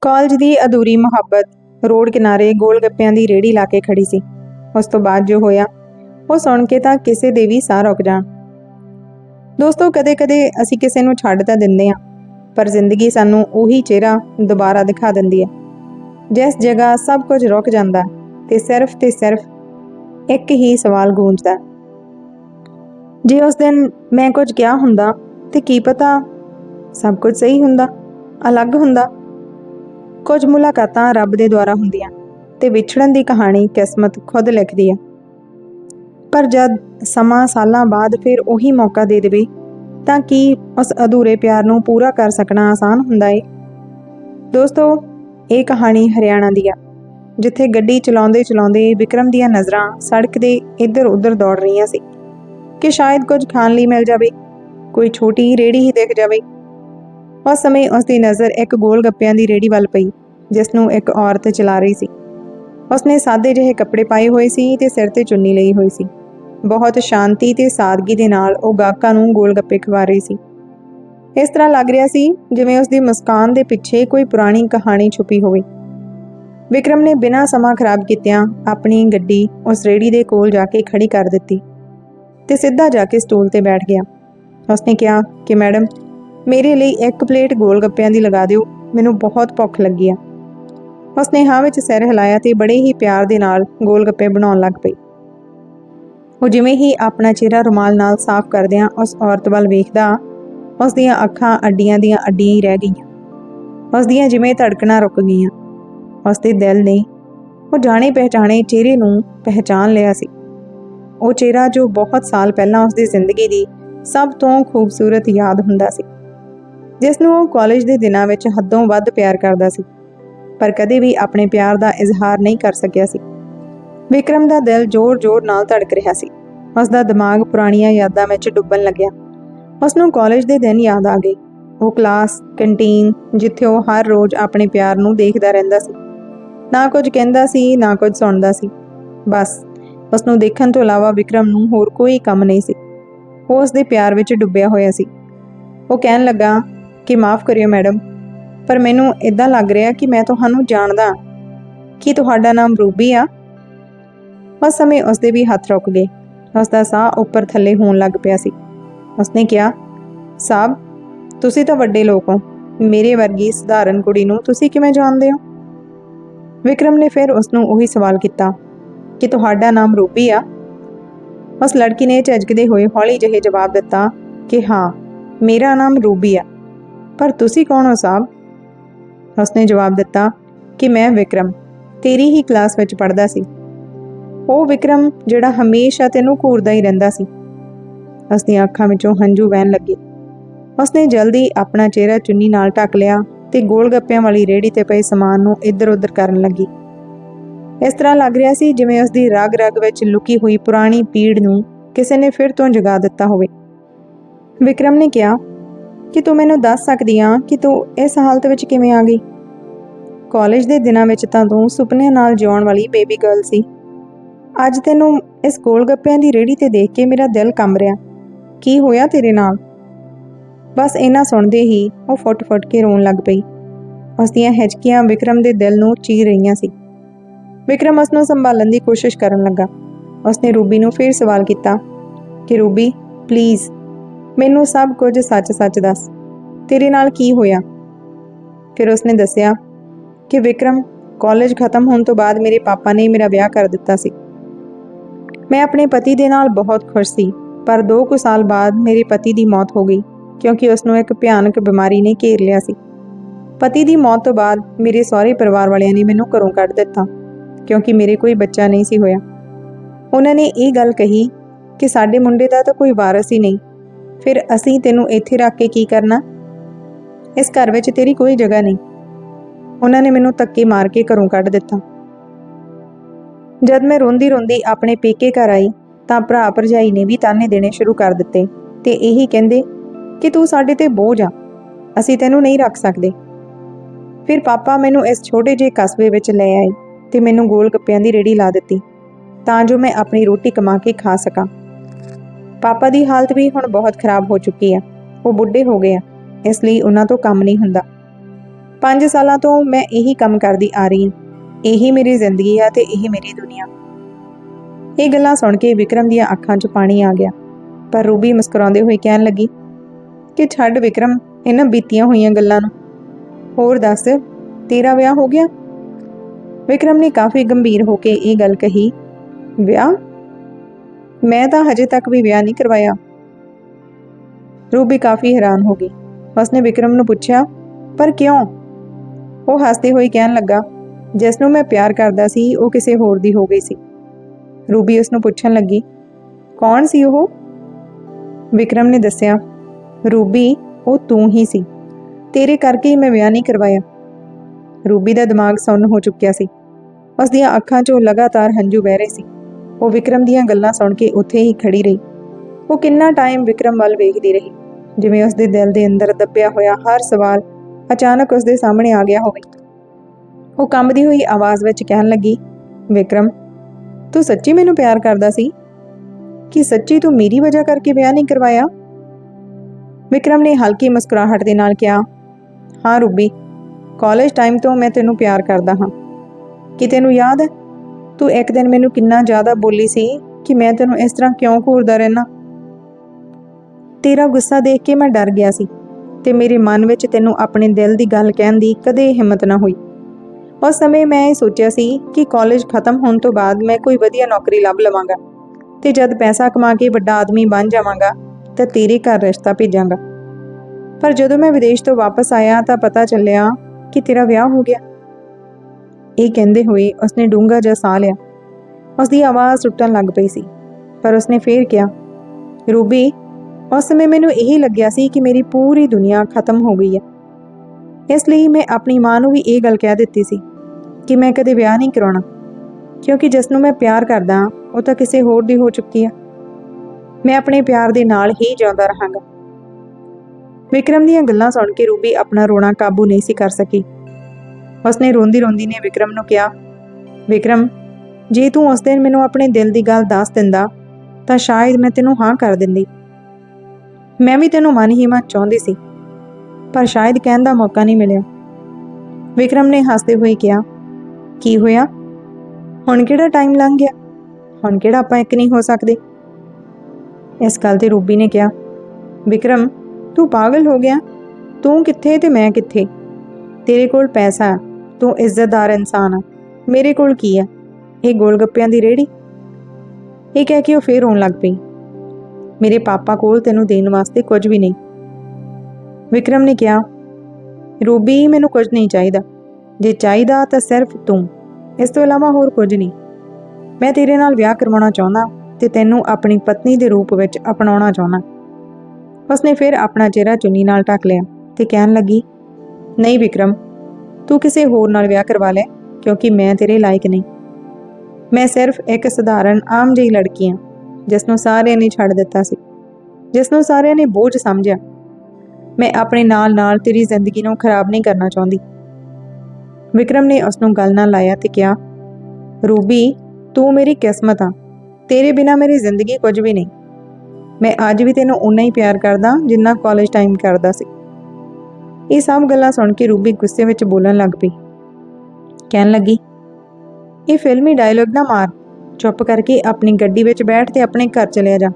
College ਦੀ ਅਧੂਰੀ ਮੁਹੱਬਤ, road ਕਿਨਾਰੇ ਗੋਲ ਗੱਪਿਆਂ ਦੀ ਰੇੜੀ ਲਾ ਕੇ ਖੜੀ ਸੀ। ਉਸ ਤੋਂ ਬਾਅਦ ਜੋ ਹੋਇਆ, ਉਹ ਸੁਣ ਕੇ ਤਾਂ ਕਿਸੇ ਦੇ ਵੀ ਸਾਹ ਰੁਕ ਜਾਣ। ਦੋਸਤੋ, ਕਦੇ-ਕਦੇ ਅਸੀਂ ਕਿਸੇ ਨੂੰ ਛੱਡ ਤਾਂ ਦਿੰਦੇ ਆ ਪਰ ਜ਼ਿੰਦਗੀ ਸਾਨੂੰ ਉਹੀ ਚਿਹਰਾ ਦੁਬਾਰਾ ਦਿਖਾ ਦਿੰਦੀ ਹੈ। ਜਿਸ ਜਗ੍ਹਾ ਸਭ ਕੁਝ ਰੁਕ ਜਾਂਦਾ, ਤੇ ਸਿਰਫ ਤੇ ਸਿਰਫ ਇੱਕ ਹੀ ਸਵਾਲ ਗੂੰਜਦਾ ਜੇ ਉਸ ਦਿਨ ਮੈਂ ਕੁਝ ਕਿਹਾ ਹੁੰਦਾ, ਤੇ ਕੀ ਪਤਾ ਸਭ ਕੁਝ ਸਹੀ ਹੁੰਦਾ, ਅਲੱਗ ਹੁੰਦਾ। ਕੁਝ ਮੁਲਾਕਾਤਾਂ ਰੱਬ ਦੇ ਦੁਆਰਾ ਹੁੰਦੀਆਂ ਤੇ ਵਿਛੜਨ ਦੀ ਕਹਾਣੀ ਕਿਸਮਤ ਖੁਦ ਲਿਖਦੀ ਹੈ ਪਰ ਜਦ ਸਮਾਂ ਸਾਲਾਂ ਬਾਅਦ ਫਿਰ ਉਹੀ ਮੌਕਾ ਦੇ ਦੇਵੇ, ਤਾਂ ਕੀ ਉਸ ਅਧੂਰੇ ਪਿਆਰ ਨੂੰ ਪੂਰਾ ਕਰ ਸਕਣਾ ਆਸਾਨ ਹੁੰਦਾ ਏ? ਦੋਸਤੋ, ਇਹ ਕਹਾਣੀ ਹਰਿਆਣਾ ਦੀ ਆ, ਜਿੱਥੇ ਗੱਡੀ ਚਲਾਉਂਦੇ ਚਲਾਉਂਦੇ ਵਿਕਰਮ ਦੀਆਂ ਨਜ਼ਰਾਂ ਸੜਕ ਦੇ ਇੱਧਰ ਉੱਧਰ ਦੌੜ ਰਹੀਆਂ ਸੀ। ਕਿ ਸ਼ਾਇਦ ਕੁਝ ਖਾਣ ਲਈ ਮਿਲ ਜਾਵੇ, ਕੋਈ ਛੋਟੀ ਰੇੜੀ ਹੀ ਦਿਖ ਜਾਵੇ। ਉਸ ਸਮੇਂ ਉਸ ਦੀ ਨਜ਼ਰ ਇੱਕ ਗੋਲ ਗੱਪਿਆਂ ਦੀ ਰੇੜੀ ਵੱਲ ਪਈ। ਜਿਸ ਨੂੰ ਇੱਕ ਔਰਤ ਚਲਾ ਰਹੀ ਸੀ। ਉਸਨੇ ਸਾਦੇ ਜਿਹੇ ਕੱਪੜੇ ਪਾਏ ਹੋਏ ਸੀ ਤੇ ਸਿਰ ਤੇ ਚੁੰਨੀ ਲਈ ਹੋਈ ਸੀ। ਬਹੁਤ ਸ਼ਾਂਤੀ ਤੇ ਸਾਦਗੀ ਦੇ ਨਾਲ ਉਹ ਗਾਹਕਾਂ ਨੂੰ ਗੋਲ ਗੱਪੇ ਖਵਾ ਰਹੀ ਸੀ। ਇਸ ਤਰ੍ਹਾਂ ਲੱਗ ਰਿਹਾ ਸੀ ਜਿਵੇਂ ਉਸ ਦੀ ਮੁਸਕਾਨ ਦੇ ਪਿੱਛੇ ਕੋਈ ਪੁਰਾਣੀ ਕਹਾਣੀ ਛੁਪੀ ਹੋਵੇ। ਵਿਕਰਮ ਨੇ ਬਿਨਾਂ ਸਮਾਂ ਖਰਾਬ ਕੀਤਿਆਂ ਆਪਣੀ ਗੱਡੀ ਉਸ ਰੇੜੀ ਦੇ ਕੋਲ ਜਾ ਕੇ ਖੜੀ ਕਰ ਦਿੱਤੀ ਤੇ ਸਿੱਧਾ ਜਾ ਕੇ ਸਟੂਲ ਤੇ ਬੈਠ ਗਿਆ। ਉਸਨੇ ਕਿਹਾ ਕਿ, ਮੈਡਮ, ਮੇਰੇ ਲਈ ਇੱਕ ਪਲੇਟ ਗੋਲਗੱਪਿਆਂ ਦੀ ਲਗਾ ਦਿਓ, ਮੈਨੂੰ ਬਹੁਤ ਭੁੱਖ ਲੱਗੀ ਆ। ਉਸਨੇ ਹਾਂ ਵਿੱਚ ਸਿਰ ਹਿਲਾਇਆ ਤੇ ਬੜੇ ਹੀ ਪਿਆਰ ਦੇ ਨਾਲ ਗੋਲ ਗੱਪੇ ਬਣਾਉਣ ਲੱਗ ਪਈ। ਉਹ ਜਿਵੇਂ ਹੀ ਆਪਣਾ ਚਿਹਰਾ ਰੁਮਾਲ ਨਾਲ ਸਾਫ਼ ਕਰਦਿਆਂ ਉਸ ਔਰਤ ਵੱਲ ਵੇਖਦਾ, ਉਸ ਦੀਆਂ ਅੱਖਾਂ ਅੱਡੀਆਂ ਦੀਆਂ ਅੱਡੀਆਂ ਹੀ ਰਹਿ ਗਈਆਂ। ਉਸ ਦੀਆਂ ਜਿਵੇਂ ਧੜਕਣਾਂ ਰੁਕ ਗਈਆਂ। ਉਸ ਦੇ ਦਿਲ ਨੇ ਉਹ ਜਾਣੇ ਪਹਿਚਾਣੇ ਚਿਹਰੇ ਨੂੰ ਪਹਿਚਾਨ ਲਿਆ ਸੀ। ਉਹ ਚਿਹਰਾ ਜੋ ਬਹੁਤ ਸਾਲ ਪਹਿਲਾਂ ਉਸ ਦੀ ਜ਼ਿੰਦਗੀ ਦੀ ਸਭ ਤੋਂ ਖੂਬਸੂਰਤ ਯਾਦ ਹੁੰਦਾ ਸੀ, ਜਿਸ ਨੂੰ ਉਹ ਕਾਲਜ ਦੇ ਦਿਨਾਂ ਵਿੱਚ ਹੱਦੋਂ ਵੱਧ ਪਿਆਰ ਕਰਦਾ ਸੀ। ਪਰ ਕਦੇ ਵੀ ਆਪਣੇ ਪਿਆਰ ਦਾ ਇਜ਼ਹਾਰ ਨਹੀਂ ਕਰ ਸਕਿਆ ਸੀ। ਵਿਕਰਮ ਦਾ ਦਿਲ ਜ਼ੋਰ-ਜ਼ੋਰ ਨਾਲ ਧੜਕ ਰਿਹਾ ਸੀ। ਉਸ ਦਾ ਦਿਮਾਗ ਪੁਰਾਣੀਆਂ ਯਾਦਾਂ ਵਿੱਚ ਡੁੱਬਣ ਲੱਗਿਆ। ਉਸ ਨੂੰ ਕਾਲਜ ਦੇ ਦਿਨ ਯਾਦ ਆ ਗਏ। ਉਹ ਕਲਾਸ, ਕੰਟੀਨ, ਜਿੱਥੇ ਉਹ ਹਰ ਰੋਜ਼ ਆਪਣੇ ਪਿਆਰ ਨੂੰ ਦੇਖਦਾ ਰਹਿੰਦਾ ਸੀ। ਨਾ ਕੁਝ ਕਹਿੰਦਾ ਸੀ, ਨਾ ਕੁਝ ਸੁਣਦਾ ਸੀ। ਬਸ ਉਸ ਨੂੰ ਦੇਖਣ ਤੋਂ ਇਲਾਵਾ ਵਿਕਰਮ ਨੂੰ ਹੋਰ ਕੋਈ ਕੰਮ ਨਹੀਂ ਸੀ। ਉਹ ਉਸ ਦੇ ਪਿਆਰ ਵਿੱਚ ਡੁੱਬਿਆ ਹੋਇਆ ਸੀ। ਉਹ ਕਹਿਣ ਲੱਗਾ ਕਿ ਮਾਫ ਕਰਿਓ ਮੈਡਮ ਪਰ ਮੈਨੂੰ ਇਦਾਂ ਲੱਗ ਰਿਹਾ ਕਿ ਮੈਂ ਤੁਹਾਨੂੰ ਜਾਣਦਾ ਕੀ ਤੁਹਾਡਾ ਨਾਮ ਰੂਬੀ ਆ। ਉਸ ਸਮੇਂ ਉਸ ਦੇ ਵੀ ਹੱਥ ਰੁਕ ਗਏ। ਉਸ ਦਾ ਸਾਹ ਉੱਪਰ ਥੱਲੇ ਹੋਣ ਲੱਗ ਪਿਆ ਸੀ। ਉਸਨੇ ਕਿਹਾ ਸਾਹਿਬ ਤੁਸੀਂ ਤਾਂ ਵੱਡੇ ਲੋਕ ਹੋ। ਮੇਰੇ ਵਰਗੀ ਸਧਾਰਨ ਕੁੜੀ ਨੂੰ ਤੁਸੀਂ ਕਿਵੇਂ ਜਾਣਦੇ ਹੋ? ਵਿਕਰਮ ਨੇ ਫਿਰ ਉਸ ਨੂੰ ਉਹੀ ਸਵਾਲ ਕੀਤਾ, ਕਿ ਤੁਹਾਡਾ ਨਾਮ ਰੂਬੀ ਆ? ਉਸ ਲੜਕੀ ਨੇ ਝਿਜਕਦੇ ਹੋਏ ਹੌਲੀ ਜਿਹੇ ਜਵਾਬ ਦਿੱਤਾ ਕਿ ਹਾਂ, ਮੇਰਾ ਨਾਮ ਰੂਬੀ ਆ। ਪਰ ਤੁਸੀਂ ਕੌਣ ਹੋ ਸਾਹਿਬ ਉਸਨੇ ਜਵਾਬ ਦਿੱਤਾ ਕਿ ਮੈਂ ਵਿਕਰਮ, ਤੇਰੀ ਹੀ ਕਲਾਸ ਵਿੱਚ ਪੜ੍ਹਦਾ ਸੀ। ਉਹ ਵਿਕਰਮ ਜਿਹੜਾ ਹਮੇਸ਼ਾ ਤੈਨੂੰ ਘੂਰਦਾ ਹੀ ਰਹਿੰਦਾ ਸੀ। ਉਸ ਦੀਆਂ ਅੱਖਾਂ ਵਿੱਚੋਂ ਹੰਝੂ ਵਹਿਣ ਲੱਗੇ। ਉਸਨੇ ਜਲਦੀ ਆਪਣਾ ਚਿਹਰਾ ਚੁੰਨੀ ਨਾਲ ਢੱਕ ਲਿਆ ਤੇ ਗੋਲ ਗੱਪਿਆਂ ਵਾਲੀ ਰੇੜੀ ਤੇ ਪਏ ਸਮਾਨ ਨੂੰ ਇੱਧਰ-ਉੱਧਰ ਕਰਨ ਲੱਗੀ। ਇਸ ਤਰ੍ਹਾਂ ਲੱਗ ਰਿਹਾ ਸੀ ਜਿਵੇਂ ਉਸ ਦੀ ਰਗ-ਰਗ ਵਿੱਚ ਲੁਕੀ ਹੋਈ ਪੁਰਾਣੀ ਪੀੜ ਨੂੰ ਕਿਸੇ ਨੇ ਫਿਰ ਤੋਂ ਜਗਾ ਦਿੱਤਾ ਹੋਵੇ। ਵਿਕਰਮ ਨੇ ਕਿਹਾ ਕਿ ਤੂੰ ਮੈਨੂੰ ਦੱਸ ਸਕਦੀ ਆ ਕਿ ਤੂੰ ਇਸ ਹਾਲਤ ਵਿੱਚ ਕਿਵੇਂ ਆ ਗਈ? ਕਾਲਜ ਦੇ ਦਿਨਾਂ ਵਿੱਚ ਤਾਂ ਤੂੰ ਸੁਪਨਿਆਂ ਨਾਲ ਜਿਉਣ ਵਾਲੀ ਬੇਬੀ ਗਰਲ ਸੀ। ਅੱਜ ਤੈਨੂੰ ਇਸ ਗੋਲਗੱਪਿਆਂ ਦੀ ਰੇੜੀ ਤੇ ਦੇਖ ਕੇ ਮੇਰਾ ਦਿਲ ਕੰਬ ਰਿਹਾ। ਕੀ ਹੋਇਆ ਤੇਰੇ ਨਾਲ? ਬਸ ਇਹਨਾਂ ਸੁਣਦੇ ਹੀ ਉਹ ਫੁੱਟ-ਫੁੱਟ ਕੇ ਰੋਣ ਲੱਗ ਪਈ। ਉਸ ਦੀਆਂ ਹਿਚਕੀਆਂ ਵਿਕਰਮ ਦੇ ਦਿਲ ਨੂੰ ਚੀਰ ਰਹੀਆਂ ਸੀ। ਵਿਕਰਮ ਉਸ ਨੂੰ ਸੰਭਾਲਣ ਦੀ ਕੋਸ਼ਿਸ਼ ਕਰਨ ਲੱਗਾ। ਉਸਨੇ ਰੂਬੀ ਨੂੰ ਫਿਰ ਸਵਾਲ ਕੀਤਾ ਕਿ, ਰੂਬੀ ਪਲੀਜ਼ ਮੈਨੂੰ ਸਭ ਕੁਝ ਸੱਚ-ਸੱਚ ਦੱਸ। ਤੇਰੇ ਨਾਲ ਕੀ ਹੋਇਆ? ਫਿਰ ਉਸਨੇ ਦੱਸਿਆ ਕਿ ਵਿਕਰਮ ਕਾਲਜ ਖਤਮ ਹੋਣ ਤੋਂ ਬਾਅਦ ਮੇਰੇ ਪਾਪਾ ਨੇ ਮੇਰਾ ਵਿਆਹ ਕਰ ਦਿੱਤਾ ਸੀ। ਮੈਂ ਆਪਣੇ ਪਤੀ ਦੇ ਨਾਲ ਬਹੁਤ ਖੁਸ਼ ਸੀ, ਪਰ 2 ਕੁ ਸਾਲ ਬਾਅਦ ਮੇਰੇ ਪਤੀ ਦੀ ਮੌਤ ਹੋ ਗਈ, ਕਿਉਂਕਿ ਉਸ ਨੂੰ ਇੱਕ ਭਿਆਨਕ ਬਿਮਾਰੀ ਨੇ ਘੇਰ ਲਿਆ ਸੀ। ਪਤੀ ਦੀ ਮੌਤ ਤੋਂ ਬਾਅਦ ਮੇਰੇ ਸਹੁਰੇ ਪਰਿਵਾਰ ਵਾਲਿਆਂ ਨੇ ਮੈਨੂੰ ਘਰੋਂ ਕੱਢ ਦਿੱਤਾ, ਕਿਉਂਕਿ ਮੇਰੇ ਕੋਈ ਬੱਚਾ ਨਹੀਂ ਸੀ ਹੋਇਆ। ਉਹਨਾਂ ਨੇ ਇਹ ਗੱਲ ਕਹੀ ਕਿ ਸਾਡੇ ਮੁੰਡੇ ਦਾ ਤਾਂ ਕੋਈ ਵਾਰਸ ਹੀ ਨਹੀਂ ਫਿਰ ਅਸੀਂ ਤੈਨੂੰ ਇੱਥੇ ਰੱਖ ਕੇ ਕੀ ਕਰਨਾ? ਇਸ ਘਰ ਵਿੱਚ ਤੇਰੀ ਕੋਈ ਜਗ੍ਹਾ ਨਹੀਂ। ਉਹਨਾਂ ਨੇ ਮੈਨੂੰ ਧੱਕੇ ਮਾਰ ਕੇ ਘਰੋਂ ਕੱਢ ਦਿੱਤਾ। ਜਦ ਮੈਂ ਰੋਂਦੀ ਰੋਂਦੀ ਆਪਣੇ ਪੇਕੇ ਘਰ ਆਈ, ਤਾਂ ਭਰਾ ਭਰਜਾਈ ਨੇ ਵੀ ਤਾਨੇ ਦੇਣੇ ਸ਼ੁਰੂ ਕਰ ਦਿੱਤੇ ਤੇ ਇਹੀ ਕਹਿੰਦੇ ਕਿ ਤੂੰ ਸਾਡੇ ਤੇ ਬੋਝ ਆ, ਅਸੀਂ ਤੈਨੂੰ ਨਹੀਂ ਰੱਖ ਸਕਦੇ। ਫਿਰ ਪਾਪਾ ਮੈਨੂੰ ਇਸ ਛੋਟੇ ਜਿਹੇ ਕਸਬੇ ਵਿੱਚ ਲੈ ਆਏ ਤੇ ਮੈਨੂੰ ਗੋਲ ਗੱਪਿਆਂ ਦੀ ਰੇੜੀ ਲਾ ਦਿੱਤੀ, ਤਾਂ ਜੋ ਮੈਂ ਆਪਣੀ ਰੋਟੀ ਕਮਾ ਕੇ ਖਾ ਸਕਾਂ। ਪਾਪਾ ਦੀ ਹਾਲਤ ਵੀ ਹੁਣ ਬਹੁਤ ਖਰਾਬ ਹੋ ਚੁੱਕੀ ਆ। ਉਹ ਬੁੱਢੇ ਹੋ ਗਏ ਆ। ਇਸ ਲਈ ਉਹਨਾਂ ਤੋਂ ਕੰਮ ਨਹੀਂ ਹੁੰਦਾ। 5 ਸਾਲਾਂ ਤੋਂ ਮੈਂ ਇਹੀ ਕੰਮ ਕਰਦੀ ਆ ਰਹੀ ਹਾਂ। ਇਹੀ ਮੇਰੀ ਜ਼ਿੰਦਗੀ ਆ ਤੇ ਇਹੀ ਮੇਰੀ ਦੁਨੀਆ। ਇਹ ਗੱਲਾਂ ਸੁਣ ਕੇ ਵਿਕਰਮ ਦੀਆਂ ਅੱਖਾਂ 'ਚ ਪਾਣੀ ਆ ਗਿਆ। ਪਰ ਰੂਬੀ ਮੁਸਕਰਾਉਂਦੇ ਹੋਏ ਕਹਿਣ ਲੱਗੀ, ਕਿ ਛੱਡ ਵਿਕਰਮ, ਇਹਨਾਂ ਬੀਤੀਆਂ ਹੋਈਆਂ ਗੱਲਾਂ ਨੂੰ। ਹੋਰ ਦੱਸ, ਤੇਰਾ ਵਿਆਹ ਹੋ ਗਿਆ? ਵਿਕਰਮ ਨੇ ਕਾਫੀ ਗੰਭੀਰ ਹੋ ਕੇ ਇਹ ਗੱਲ ਕਹੀ, ਵਿਆਹ? ਮੈਂ ਤਾਂ ਹਜੇ ਤੱਕ ਵੀ ਵਿਆਹ ਨਹੀਂ ਕਰਵਾਇਆ। ਰੂਬੀ ਕਾਫੀ ਹੈਰਾਨ ਹੋ ਗਈ। ਉਸਨੇ ਵਿਕਰਮ ਨੂੰ ਪੁੱਛਿਆ, ਪਰ ਕਿਉਂ? ਉਹ ਹੱਸਦੇ ਹੋਈ ਕਹਿਣ ਲੱਗਾ, ਜਿਸ ਨੂੰ ਮੈਂ ਪਿਆਰ ਕਰਦਾ ਸੀ, ਉਹ ਕਿਸੇ ਹੋਰ ਦੀ ਹੋ ਗਈ ਸੀ। ਰੂਬੀ ਉਸ ਨੂੰ ਪੁੱਛਣ ਲੱਗੀ, ਕੌਣ ਸੀ ਉਹ? ਵਿਕਰਮ ਨੇ ਦੱਸਿਆ, ਰੂਬੀ, ਉਹ ਤੂੰ ਹੀ ਸੀ। ਤੇਰੇ ਕਰਕੇ ਹੀ ਮੈਂ ਵਿਆਹ ਨਹੀਂ ਕਰਵਾਇਆ। ਰੂਬੀ ਦਾ ਦਿਮਾਗ ਸੁੰਨ ਹੋ ਚੁੱਕਿਆ ਸੀ। ਉਸ ਦੀਆਂ ਅੱਖਾਂ 'ਚੋਂ ਲਗਾਤਾਰ ਹੰਝੂ ਵਹਿ ਰਹੇ ਸੀ। ਉਹ ਵਿਕਰਮ ਦੀਆਂ ਗੱਲਾਂ ਸੁਣ ਕੇ ਉੱਥੇ ਹੀ ਖੜੀ ਰਹੀ। ਉਹ ਕਿੰਨਾ ਟਾਈਮ ਵਿਕਰਮ ਵੱਲ ਵੇਖਦੀ ਰਹੀ, ਜਿਵੇਂ ਉਸ ਦੇ ਦਿਲ ਦੇ ਅੰਦਰ ਦੱਬਿਆ ਹੋਇਆ ਹਰ ਸਵਾਲ ਅਚਾਨਕ ਉਸ ਦੇ ਸਾਹਮਣੇ ਆ ਗਿਆ ਹੋਵੇ। ਉਹ ਕੰਬਦੀ ਹੋਈ ਆਵਾਜ਼ ਵਿੱਚ ਕਹਿਣ ਲੱਗੀ, ਵਿਕਰਮ, ਤੂੰ ਸੱਚੀ ਮੈਨੂੰ ਪਿਆਰ ਕਰਦਾ ਸੀ? ਕਿ ਸੱਚੀ ਤੂੰ ਮੇਰੀ ਵਜ੍ਹਾ ਕਰਕੇ ਵਿਆਹ ਨਹੀਂ ਕਰਵਾਇਆ? ਵਿਕਰਮ ਨੇ ਹਲਕੀ ਮੁਸਕਰਾਹਟ ਦੇ ਨਾਲ ਕਿਹਾ, ਹਾਂ ਰੂਬੀ ਕਾਲਜ ਟਾਈਮ ਤੋਂ ਮੈਂ ਤੈਨੂੰ ਪਿਆਰ ਕਰਦਾ ਹਾਂ। ਕਿ ਤੈਨੂੰ ਯਾਦ ਹੈ ਤੂੰ ਇੱਕ ਦਿਨ ਮੈਨੂੰ ਕਿੰਨਾ ਜ਼ਿਆਦਾ ਬੋਲੀ ਸੀ ਕਿ ਮੈਂ ਤੈਨੂੰ ਇਸ ਤਰ੍ਹਾਂ ਕਿਉਂ ਘੂਰਦਾ ਰਹਿਣਾ ਤੇਰਾ ਗੁੱਸਾ ਦੇਖ ਕੇ ਮੈਂ ਡਰ ਗਿਆ ਸੀ ਤੇ ਮੇਰੇ ਮਨ ਵਿੱਚ ਤੈਨੂੰ ਆਪਣੇ ਦਿਲ ਦੀ ਗੱਲ ਕਹਿਣ ਦੀ ਕਦੇ ਹਿੰਮਤ ਨਾ ਹੋਈ। ਉਸ ਸਮੇਂ ਮੈਂ ਇਹ ਸੋਚਿਆ ਸੀ ਕਿ ਕਾਲਜ ਖਤਮ ਹੋਣ ਤੋਂ ਬਾਅਦ ਮੈਂ ਕੋਈ ਵਧੀਆ ਨੌਕਰੀ ਲੱਭ ਲਵਾਂਗਾ ਤੇ ਜਦ ਪੈਸਾ ਕਮਾ ਕੇ ਵੱਡਾ ਆਦਮੀ ਬਣ ਜਾਵਾਂਗਾ ਤਾਂ ਤੇਰੇ ਘਰ ਰਿਸ਼ਤਾ ਭੇਜਾਂਗਾ। ਪਰ ਜਦੋਂ ਮੈਂ ਵਿਦੇਸ਼ ਤੋਂ ਵਾਪਸ ਆਇਆ ਤਾਂ ਪਤਾ ਚੱਲਿਆ ਕਿ ਤੇਰਾ ਵਿਆਹ ਹੋ ਗਿਆ। ਇਹ ਕਹਿੰਦੇ ਹੋਏ ਉਸਨੇ ਡੂੰਘਾ ਜਿਹਾ ਸਾਹ ਲਿਆ। ਉਸਦੀ ਆਵਾਜ਼ ਟੁੱਟਣ ਲੱਗ ਪਈ ਸੀ ਪਰ ਉਸਨੇ ਫੇਰ ਕਿਹਾ ਰੂਬੀ ਉਸ ਸਮੇਂ ਮੈਨੂੰ ਇਹ ਲੱਗਿਆ ਸੀ ਕਿ ਮੇਰੀ ਪੂਰੀ ਦੁਨੀਆ ਖਤਮ ਹੋ ਗਈ ਹੈ। ਇਸ ਲਈ ਮੈਂ ਆਪਣੀ ਮਾਂ ਨੂੰ ਵੀ ਇਹ ਗੱਲ ਕਹਿ ਦਿੱਤੀ ਸੀ ਕਿ ਮੈਂ ਕਦੇ ਵਿਆਹ ਨਹੀਂ ਕਰਾਉਣਾ ਕਿਉਂਕਿ ਜਿਸ ਨੂੰ ਮੈਂ ਪਿਆਰ ਕਰਦਾ ਹਾਂ, ਉਹ ਤਾਂ ਕਿਸੇ ਹੋਰ ਦੀ ਹੋ ਚੁੱਕੀ ਆ ਮੈਂ ਆਪਣੇ ਪਿਆਰ ਦੇ ਨਾਲ ਹੀ ਜਿਉਂਦਾ ਰਹਾਂਗਾ। ਵਿਕਰਮ ਦੀਆਂ ਗੱਲਾਂ ਸੁਣ ਕੇ ਰੂਬੀ ਆਪਣਾ ਰੋਣਾ ਕਾਬੂ ਨਹੀਂ ਸੀ ਕਰ ਸਕੀ। ਉਸਨੇ ਰੋਂਦੀ ਰੋਂਦੀ ਨੇ ਵਿਕਰਮ ਨੂੰ ਕਿਹਾ, ਵਿਕਰਮ, ਜੇ ਤੂੰ ਉਸ ਦਿਨ ਮੈਨੂੰ ਆਪਣੇ ਦਿਲ ਦੀ ਗੱਲ ਦੱਸ ਦਿੰਦਾ, ਤਾਂ ਸ਼ਾਇਦ ਮੈਂ ਤੈਨੂੰ ਹਾਂ ਕਰ ਦਿੰਦੀ। ਮੈਂ ਵੀ ਤੈਨੂੰ ਮਨ ਹੀ ਮਨ ਚਾਹੁੰਦੀ ਸੀ, ਪਰ ਸ਼ਾਇਦ ਕਹਿਣ ਦਾ ਮੌਕਾ ਨਹੀਂ ਮਿਲਿਆ ਵਿਕਰਮ ਨੇ ਹੱਸਦੇ ਹੋਏ ਕਿਹਾ, ਕੀ ਹੋਇਆ? ਹੁਣ ਕਿਹੜਾ ਟਾਈਮ ਲੰਘ ਗਿਆ? ਹੁਣ ਕਿਹੜਾ ਆਪਾਂ ਇੱਕ ਨਹੀਂ ਹੋ ਸਕਦੇ ਇਸ ਗੱਲ ਤੇ ਰੂਬੀ ਨੇ ਕਿਹਾ, ਵਿਕਰਮ, ਤੂੰ ਪਾਗਲ ਹੋ ਗਿਆ। ਤੂੰ ਕਿੱਥੇ ਤੇ ਮੈਂ ਕਿੱਥੇ? ਤੇਰੇ ਕੋਲ ਪੈਸਾ ਤੂੰ ਇੱਜ਼ਤਦਾਰ ਇਨਸਾਨ ਆ। ਮੇਰੇ ਕੋਲ ਕੀ ਆ? ਇਹ ਗੋਲਗੱਪਿਆਂ ਦੀ ਰੇੜੀ? ਇਹ ਕਹਿ ਕੇ ਉਹ ਫੇਰ ਰੋਣ ਲੱਗ ਪਈ। ਮੇਰੇ ਪਾਪਾ ਕੋਲ ਤੈਨੂੰ ਦੇਣ ਵਾਸਤੇ ਕੁਝ ਵੀ ਨਹੀਂ। ਵਿਕਰਮ ਨੇ ਕਿਹਾ, ਰੂਬੀ, ਮੈਨੂੰ ਕੁਝ ਨਹੀਂ ਚਾਹੀਦਾ। ਜੇ ਚਾਹੀਦਾ ਤਾਂ ਸਿਰਫ ਤੂੰ। ਇਸ ਤੋਂ ਇਲਾਵਾ ਹੋਰ ਕੁਝ ਨਹੀਂ। ਮੈਂ ਤੇਰੇ ਨਾਲ ਵਿਆਹ ਕਰਵਾਉਣਾ ਚਾਹੁੰਦਾ ਤੇ ਤੈਨੂੰ ਆਪਣੀ ਪਤਨੀ ਦੇ ਰੂਪ ਵਿੱਚ ਅਪਣਾਉਣਾ ਚਾਹੁੰਦਾ। ਉਸਨੇ ਫਿਰ ਆਪਣਾ ਚਿਹਰਾ ਚੁੰਨੀ ਨਾਲ ਢੱਕ ਲਿਆ ਤੇ ਕਹਿਣ ਲੱਗੀ, ਨਹੀਂ ਵਿਕਰਮ ਤੂੰ ਕਿਸੇ ਹੋਰ ਨਾਲ ਵਿਆਹ ਕਰਵਾ ਲੈ, ਕਿਉਂਕਿ ਮੈਂ ਤੇਰੇ ਲਾਇਕ ਨਹੀਂ। ਮੈਂ ਸਿਰਫ ਇੱਕ ਸਧਾਰਨ ਆਮ ਜਿਹੀ ਲੜਕੀ ਹਾਂ ਜਿਸ ਨੂੰ ਸਾਰਿਆਂ ਨੇ ਛੱਡ ਦਿੱਤਾ ਸੀ ਜਿਸ ਨੂੰ ਸਾਰਿਆਂ ਨੇ ਬੋਝ ਸਮਝਿਆ। ਮੈਂ ਆਪਣੇ ਨਾਲ ਨਾਲ ਤੇਰੀ ਜ਼ਿੰਦਗੀ ਨੂੰ ਖਰਾਬ ਨਹੀਂ ਕਰਨਾ ਚਾਹੁੰਦੀ। ਵਿਕਰਮ ਨੇ ਉਸ ਨੂੰ ਗੱਲ ਨਾਲ ਲਾਇਆ ਤੇ ਕਿਹਾ, ਰੂਬੀ, ਤੂੰ ਮੇਰੀ ਕਿਸਮਤ ਆ, ਤੇਰੇ ਬਿਨਾ ਮੇਰੀ ਜ਼ਿੰਦਗੀ ਕੁਝ ਵੀ ਨਹੀਂ। ਮੈਂ ਅੱਜ ਵੀ ਤੈਨੂੰ ਉਨਾ ਹੀ ਪਿਆਰ ਕਰਦਾ ਜਿੰਨਾ ਕਾਲਜ ਟਾਈਮ ਕਰਦਾ ਸੀ। ਇਹ ਸਭ ਗੱਲਾਂ ਸੁਣ ਕੇ ਰੂਬੀ ਗੁੱਸੇ ਵਿੱਚ ਬੋਲਣ ਲੱਗ ਪਈ। ਕਹਿਣ ਲੱਗੀ, ਇਹ ਫਿਲਮੀ ਡਾਇਲੋਗ ਨਾ ਮਾਰ। ਚੁੱਪ ਕਰਕੇ ਆਪਣੀ ਗੱਡੀ ਵਿੱਚ ਬੈਠ ਤੇ ਆਪਣੇ ਘਰ ਚਲਿਆ ਜਾ।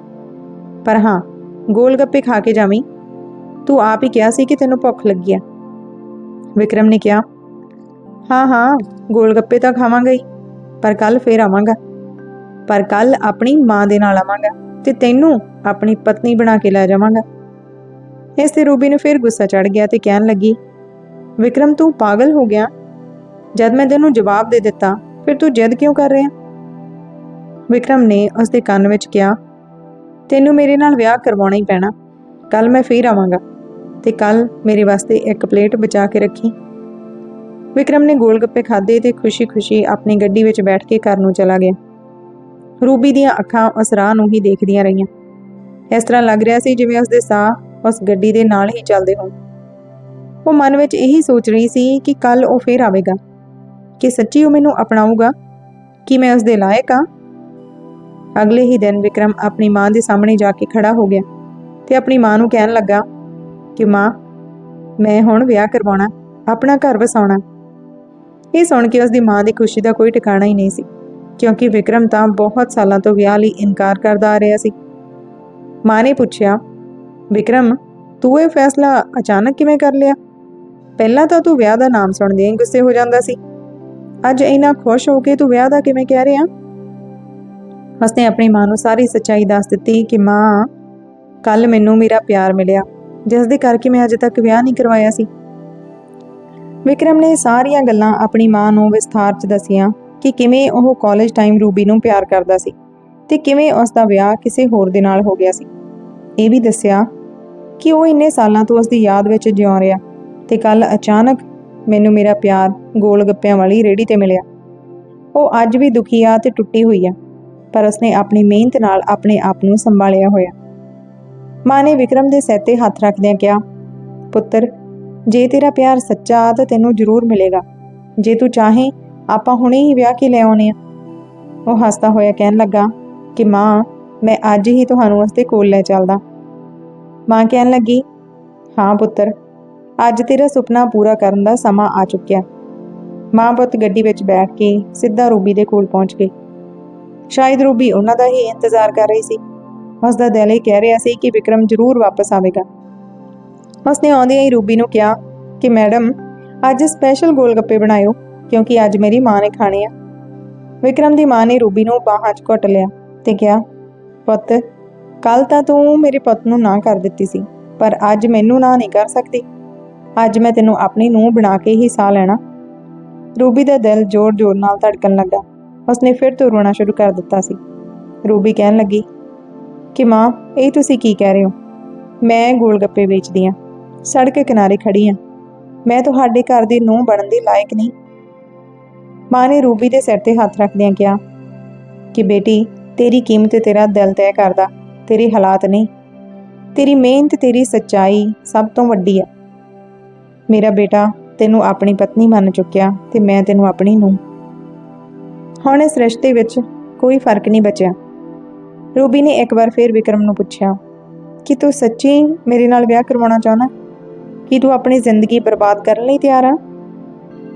ਪਰ ਹਾਂ, ਗੋਲ ਗੱਪੇ ਖਾ ਕੇ ਜਾਵੀਂ। ਤੂੰ ਆਪ ਹੀ ਕਿਹਾ ਸੀ ਕਿ ਤੈਨੂੰ ਭੁੱਖ ਲੱਗੀ ਆ। ਵਿਕਰਮ ਨੇ ਕਿਹਾ, ਹਾਂ ਹਾਂ, ਗੋਲ ਗੱਪੇ ਤਾਂ ਖਾਵਾਂਗਾ ਹੀ, ਪਰ ਕੱਲ ਫੇਰ ਆਵਾਂਗਾ। ਪਰ ਕੱਲ ਆਪਣੀ ਮਾਂ ਦੇ ਨਾਲ ਆਵਾਂਗਾ ਤੇ ਤੈਨੂੰ ਆਪਣੀ ਪਤਨੀ ਬਣਾ ਕੇ ਲੈ ਜਾਵਾਂਗਾ। ਇਸ ਤੇ ਰੂਬੀ ਨੂੰ ਫਿਰ ਗੁੱਸਾ ਚੜ ਗਿਆ ਤੇ ਕਹਿਣ ਲੱਗੀ, ਵਿਕਰਮ, ਤੂੰ ਪਾਗਲ ਹੋ ਗਿਆ। ਜਦ ਮੈਂ ਤੈਨੂੰ ਜਵਾਬ ਦੇ ਦਿੱਤਾ, ਫਿਰ ਤੂੰ ਜਿੱਦ ਕਿਉਂ ਕਰ ਰਿਹਾ? ਵਿਕਰਮ ਨੇ ਉਸ ਦੇ ਕੰਨ ਵਿੱਚ ਕਿਹਾ, ਤੈਨੂੰ ਮੇਰੇ ਨਾਲ ਵਿਆਹ ਕਰਵਾਉਣਾ ਹੀ ਪੈਣਾ। ਕੱਲ ਮੈਂ ਫੇਰ ਆਵਾਂਗਾ ਤੇ ਕੱਲ ਮੇਰੇ ਵਾਸਤੇ ਇੱਕ ਪਲੇਟ ਬਚਾ ਕੇ ਰੱਖੀ। ਵਿਕਰਮ ਨੇ ਗੋਲ ਗੱਪੇ ਖਾਦੇ ਤੇ ਖੁਸ਼ੀ-ਖੁਸ਼ੀ ਆਪਣੀ ਗੱਡੀ ਵਿੱਚ ਬੈਠ ਕੇ ਘਰ ਨੂੰ ਚਲਾ ਗਿਆ। ਰੂਬੀ ਦੀਆਂ ਅੱਖਾਂ ਉਸ ਰਾਹ ਨੂੰ ਹੀ ਦੇਖਦੀਆਂ ਰਹੀਆਂ। ਇਸ ਤਰ੍ਹਾਂ ਲੱਗ ਰਿਹਾ ਸੀ ਜਿਵੇਂ ਉਸ ਦੇ ਸਾਹ ਉਸ ਗੱਡੀ ਦੇ ਨਾਲ ਹੀ ਚੱਲਦੇ ਹੋਣ ਉਹ ਮਨ ਵਿੱਚ ਇਹੀ ਸੋਚ ਰਹੀ ਸੀ ਕਿ ਕੱਲ ਉਹ ਫੇਰ ਆਵੇਗਾ। ਕਿ ਸੱਚੀ ਉਹ ਮੈਨੂੰ ਅਪਣਾਊਗਾ? ਕਿ ਮੈਂ ਉਸ ਦੇ ਲਾਇਕ ਹਾਂ? ਅਗਲੇ ਹੀ ਦਿਨ ਵਿਕਰਮ ਆਪਣੀ ਮਾਂ ਦੇ ਸਾਹਮਣੇ ਜਾ ਕੇ ਖੜਾ ਹੋ ਗਿਆ ਤੇ ਆਪਣੀ ਮਾਂ ਨੂੰ ਕਹਿਣ ਲੱਗਾ ਕਿ ਮਾਂ, ਮੈਂ ਹੁਣ ਵਿਆਹ ਕਰਵਾਉਣਾ, ਆਪਣਾ ਘਰ ਵਸਾਉਣਾ। ਇਹ ਸੁਣ ਕੇ ਉਸ ਦੀ ਮਾਂ ਦੀ ਖੁਸ਼ੀ ਦਾ ਕੋਈ ਟਿਕਾਣਾ ਹੀ ਨਹੀਂ ਸੀ, ਕਿਉਂਕਿ ਵਿਕਰਮ ਤਾਂ ਬਹੁਤ ਸਾਲਾਂ ਤੋਂ ਵਿਆਹ ਲਈ ਇਨਕਾਰ ਕਰਦਾ ਆ ਰਿਹਾ ਸੀ। ਮਾਂ ਨੇ ਪੁੱਛਿਆ ਵਿਕਰਮ, ਤੂੰ ਇਹ ਫੈਸਲਾ ਅਚਾਨਕ ਕਿਵੇਂ ਕਰ ਲਿਆ? ਪਹਿਲਾਂ ਤਾਂ ਤੂੰ ਵਿਆਹ ਦਾ ਨਾਮ ਸੁਣਦੇ ਹੀ ਗੁੱਸੇ ਹੋ ਜਾਂਦਾ ਸੀ। ਅੱਜ ਇੰਨਾ ਖੁਸ਼ ਹੋ ਕੇ ਤੂੰ ਵਿਆਹ ਦਾ ਕਿਵੇਂ ਕਹਿ ਰਿਹਾ? ਉਸਨੇ ਆਪਣੀ ਮਾਂ ਨੂੰ ਸਾਰੀ ਸੱਚਾਈ ਦੱਸ ਦਿੱਤੀ ਕਿ ਮਾਂ ਕੱਲ ਮੈਨੂੰ ਮੇਰਾ ਪਿਆਰ ਮਿਲਿਆ ਜਿਸ ਦੇ ਕਰਕੇ ਮੈਂ ਅਜੇ ਤੱਕ ਵਿਆਹ ਨਹੀਂ ਕਰਵਾਇਆ ਸੀ। ਵਿਕਰਮ ਨੇ ਸਾਰੀਆਂ ਗੱਲਾਂ ਆਪਣੀ ਮਾਂ ਨੂੰ ਵਿਸਥਾਰ 'ਚ ਦੱਸੀਆਂ ਕਿ ਕਿਵੇਂ ਉਹ ਕਾਲਜ ਟਾਈਮ ਰੂਬੀ ਨੂੰ ਪਿਆਰ ਕਰਦਾ ਸੀ ਤੇ ਕਿਵੇਂ ਉਸ ਦਾ ਵਿਆਹ ਕਿਸੇ ਹੋਰ ਦੇ ਨਾਲ ਹੋ ਗਿਆ ਸੀ। ਇਹ ਵੀ ਦੱਸਿਆ ਕਿ ਉਹ ਇੰਨੇ ਸਾਲਾਂ ਤੋਂ ਉਸ ਦੀ ਯਾਦ ਵਿੱਚ ਜਿਉ ਰਿਹਾ ਤੇ ਕੱਲ ਅਚਾਨਕ ਮੈਨੂੰ ਮੇਰਾ ਪਿਆਰ ਗੋਲ ਗੱਪਿਆਂ ਵਾਲੀ ਰੇੜੀ ਤੇ ਮਿਲਿਆ। ਉਹ ਅੱਜ ਵੀ ਦੁਖੀ ਆ ਤੇ ਟੁੱਟੀ ਹੋਈ ਆ, ਪਰ ਉਸਨੇ ਆਪਣੀ ਮਿਹਨਤ ਨਾਲ ਆਪਣੇ ਆਪ ਨੂੰ ਸੰਭਾਲਿਆ ਹੋਇਆ। ਮਾਂ ਨੇ ਵਿਕਰਮ ਦੇ ਸਿਰ ਤੇ ਹੱਥ ਰੱਖਦਿਆਂ ਕਿਹਾ, ਪੁੱਤਰ, ਜੇ ਤੇਰਾ ਪਿਆਰ ਸੱਚਾ ਆ ਤਾਂ ਤੈਨੂੰ ਜ਼ਰੂਰ ਮਿਲੇਗਾ। ਜੇ ਤੂੰ ਚਾਹੇ, ਆਪਾਂ ਹੁਣੇ ਹੀ ਵਿਆਹ ਕੇ ਲੈ ਆਉਨੇ ਆ ਉਹ ਹੱਸਦਾ ਹੋਇਆ ਕਹਿਣ ਲੱਗਾ ਕਿ ਮਾਂ ਮੈਂ ਅੱਜ ਹੀ ਤੁਹਾਨੂੰ ਉਸਦੇ ਕੋਲ ਲੈ ਚੱਲਦਾ। ਮਾਂ ਕਹਿਣ ਲੱਗੀ, ਹਾਂ ਪੁੱਤਰ, ਅੱਜ ਤੇਰਾ ਸੁਪਨਾ ਪੂਰਾ ਕਰਨ ਦਾ ਸਮਾਂ ਆ ਚੁੱਕਿਆ। ਮਾਂ ਪੁੱਤ ਗੱਡੀ ਵਿੱਚ ਬੈਠ ਕੇ ਸਿੱਧਾ ਰੂਬੀ ਦੇ ਕੋਲ ਪਹੁੰਚ ਗਏ। ਸ਼ਾਇਦ ਰੂਬੀ ਉਹਨਾਂ ਦਾ ਹੀ ਇੰਤਜ਼ਾਰ ਕਰ ਰਹੀ ਸੀ। ਉਸ ਦਾ ਦਿਲ ਇਹ ਕਹਿ ਰਿਹਾ ਸੀ ਕਿ ਵਿਕਰਮ ਜ਼ਰੂਰ ਵਾਪਸ ਆਵੇਗਾ। ਉਸਨੇ ਆਉਂਦਿਆਂ ਹੀ ਰੂਬੀ ਨੂੰ ਕਿਹਾ ਕਿ, ਮੈਡਮ, ਅੱਜ ਸਪੈਸ਼ਲ ਗੋਲਗੱਪੇ ਬਣਾਇਓ, ਕਿਉਂਕਿ ਅੱਜ ਮੇਰੀ ਮਾਂ ਨੇ ਖਾਣੇ ਆ। ਵਿਕਰਮ ਦੀ ਮਾਂ ਨੇ ਰੂਬੀ ਨੂੰ ਬਾਹਾਂ 'ਚ ਘੁੱਟ ਲਿਆ ਤੇ ਕਿਹਾ ਪੁੱਤ ਕੱਲ ਤਾਂ ਤੂੰ ਮੇਰੇ ਪੁੱਤ ਨੂੰ ਨਾ ਕਰ ਦਿੱਤੀ ਸੀ, ਪਰ ਅੱਜ ਮੈਨੂੰ ਨਾ ਨਹੀਂ ਕਰ ਸਕਦੀ। ਅੱਜ ਮੈਂ ਤੈਨੂੰ ਆਪਣੀ ਨੂੰਹ ਬਣਾ ਕੇ ਹੀ ਸਾਹ ਲੈਣਾ। ਰੂਬੀ ਦਾ ਦਿਲ ਜ਼ੋਰ-ਜ਼ੋਰ ਨਾਲ ਧੜਕਣ ਲੱਗਾ। ਉਸਨੇ ਫਿਰ ਤੋਂ ਰੋਣਾ ਸ਼ੁਰੂ ਕਰ ਦਿੱਤਾ ਸੀ। ਰੂਬੀ ਕਹਿਣ ਲੱਗੀ, ਕਿ ਮਾਂ, ਇਹ ਤੁਸੀਂ ਕੀ ਕਹਿ ਰਹੇ ਹੋ? ਮੈਂ ਗੋਲਗੱਪੇ ਵੇਚਦੀ ਆ ਸੜਕ ਕਿਨਾਰੇ ਖੜੀ ਆ ਮੈਂ ਤੁਹਾਡੇ ਘਰ ਦੀ ਨੂੰਹ ਬਣਨ ਦੇ ਲਾਇਕ ਨਹੀਂ। ਮਾਂ ਨੇ ਰੂਬੀ ਦੇ ਸਿਰ ਤੇ ਹੱਥ ਰੱਖਦਿਆਂ ਕਿਹਾ, ਕਿ ਬੇਟੀ ਤੇਰੀ ਕੀਮਤ ਤੇਰਾ ਦਿਲ ਤੈਅ ਕਰਦਾ, ਤੇਰੇ ਹਾਲਾਤ ਨਹੀਂ। ਤੇਰੀ ਮਿਹਨਤ, ਤੇਰੀ ਸੱਚਾਈ ਸਭ ਤੋਂ ਵੱਡੀ ਆ। ਮੇਰਾ ਬੇਟਾ ਤੈਨੂੰ ਆਪਣੀ ਪਤਨੀ ਮੰਨ ਚੁੱਕਿਆ ਤੇ ਮੈਂ ਤੈਨੂੰ ਆਪਣੀ ਨੂੰ ਹੁਣ ਇਸ ਰਿਸ਼ਤੇ ਵਿੱਚ ਕੋਈ ਫ਼ਰਕ ਨਹੀਂ ਬਚਿਆ। ਰੂਬੀ ਨੇ ਇੱਕ ਵਾਰ ਫੇਰ ਵਿਕਰਮ ਨੂੰ ਪੁੱਛਿਆ, ਕਿ ਤੂੰ ਸੱਚੀ ਮੇਰੇ ਨਾਲ ਵਿਆਹ ਕਰਵਾਉਣਾ ਚਾਹੁੰਦਾ? ਕਿ ਤੂੰ ਆਪਣੀ ਜ਼ਿੰਦਗੀ ਬਰਬਾਦ ਕਰਨ ਲਈ ਤਿਆਰ ਆ?